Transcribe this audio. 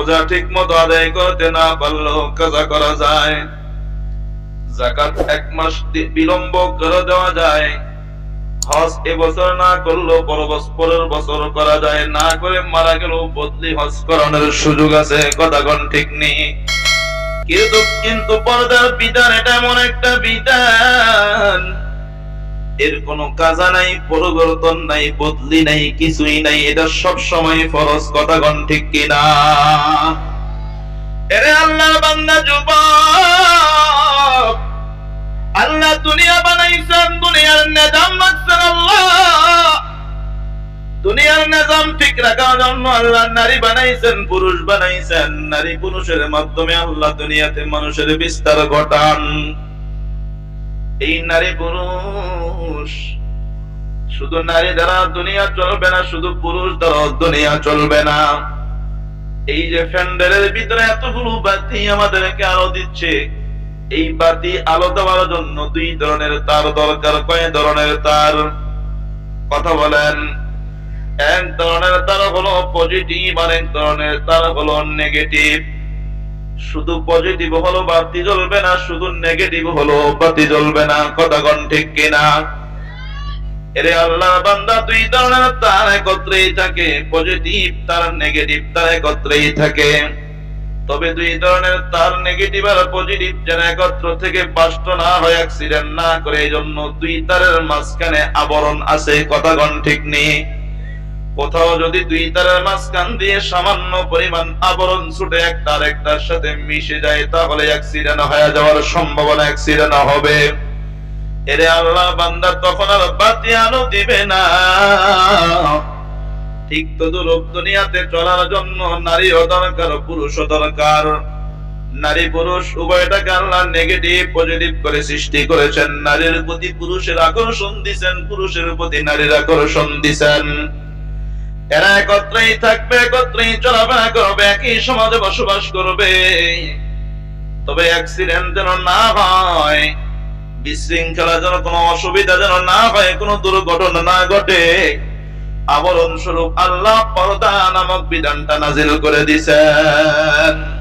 রোজা ঠিক মতো আদায় করতে না পারলেও কাজা করা যায়। জাকাত এক মাস বিলম্ব করে দেওয়া যায়। হজ এবছর না বছ- পরের বছর করা যায়। না করে মারা গেলেও বদলি হজ করানোর সুযোগ আছে কথা কোন ঠিক নেই। কিন্তু কিন্তু পর্দার বিধান এটা এমন একটা বিধান এর কোনো কাজা নাই, পরিবর্তন নাই, বদলি নাই, কিছুই নাই, এটা সব সময় ফরজ, কথা কোন ঠিক কিনা? এরে আল্লাহ বান্দা যুবক, আল্লাহ দুনিয়া বানাইছেন, দুনিয়ার নিজাম রাখছেন আল্লাহ। দুনিয়ার নিজাম ঠিক রাখার জন্য আল্লাহ নারী বানাইছেন, পুরুষ বানাইছেন, নারী পুরুষের মাধ্যমে আল্লাহ দুনিয়াতে মানুষের বিস্তার ঘটান। এই নারী পুরুষ। শুধু নারী দ্বারা দুনিয়া চলবে না, শুধু পুরুষ দ্বারা দুনিয়া চলবে না। এই যে ফ্যান্ডেলের ভিতরে এতগুলো বাতি আমাদেরকে আলো দিচ্ছে, এই বাতি আলো দেওয়ার জন্য দুই ধরনের তার দরকার। কয় ধরনের তার? কথা বলেন। এক ধরনের তার হলো পজিটিভ আর এক ধরনের তার হলো নেগেটিভ শুধু পজিটিভ হলো বাতি জ্বলবে না, শুধু নেগেটিভ হলো বাতি জ্বলবে না, কথা কোন ঠিক কিনা? এরে আল্লাহ বান্দা তার একত্রেই থাকে পজিটিভ তার নেগেটিভ তার একত্রেই থাকে। তবে দুই ধরনের, তার নেগেটিভ আর পজিটিভ যেন একত্র থেকে বাষ্ট না হয় অ্যাক্সিডেন্ট না করে, এই জন্য দুই তারের মাঝখানে আবরণ আছে, কথা কোন ঠিক নেই। কোথাও যদি দুই তারের মাঝখান দিয়ে সামান্য পরিমাণ আবরণ ছুটে একটা আরেকটার সাথে মিশে যায়, তাহলে অ্যাক্সিডেন্ট হয়ে যাওয়ার সম্ভাবনা অ্যাক্সিডেন্ট হবে। এরে আল্লাহ, বান্দা তখন আর বাতি আলো দিবে না। ঠিক তো দুরূপ দুনিয়াতে চলার জন্য নারীও দরকার, পুরুষও দরকার। নারী পুরুষ, উভয়টাকে আল্লাহ নেগেটিভ পজিটিভ করে সৃষ্টি করেছেন। নারীর প্রতি পুরুষের আকর্ষণ দিছেন, পুরুষের প্রতি নারীর আকর্ষণ দিছেন। এরা একত্রেই থাকবে, একত্রেই চলাফেরা করবে, একই সমাজে বসবাস করবে। তবে অ্যাক্সিডেন্ট যেন না হয়, বিশৃঙ্খলা যেন, কোনো অসুবিধা যেন না হয়, কোনো দুর্ঘটনা না ঘটে, আবরণ স্বরূপ আল্লাহ পর্দা নামক বিধানটা নাজিল করে দিছেন।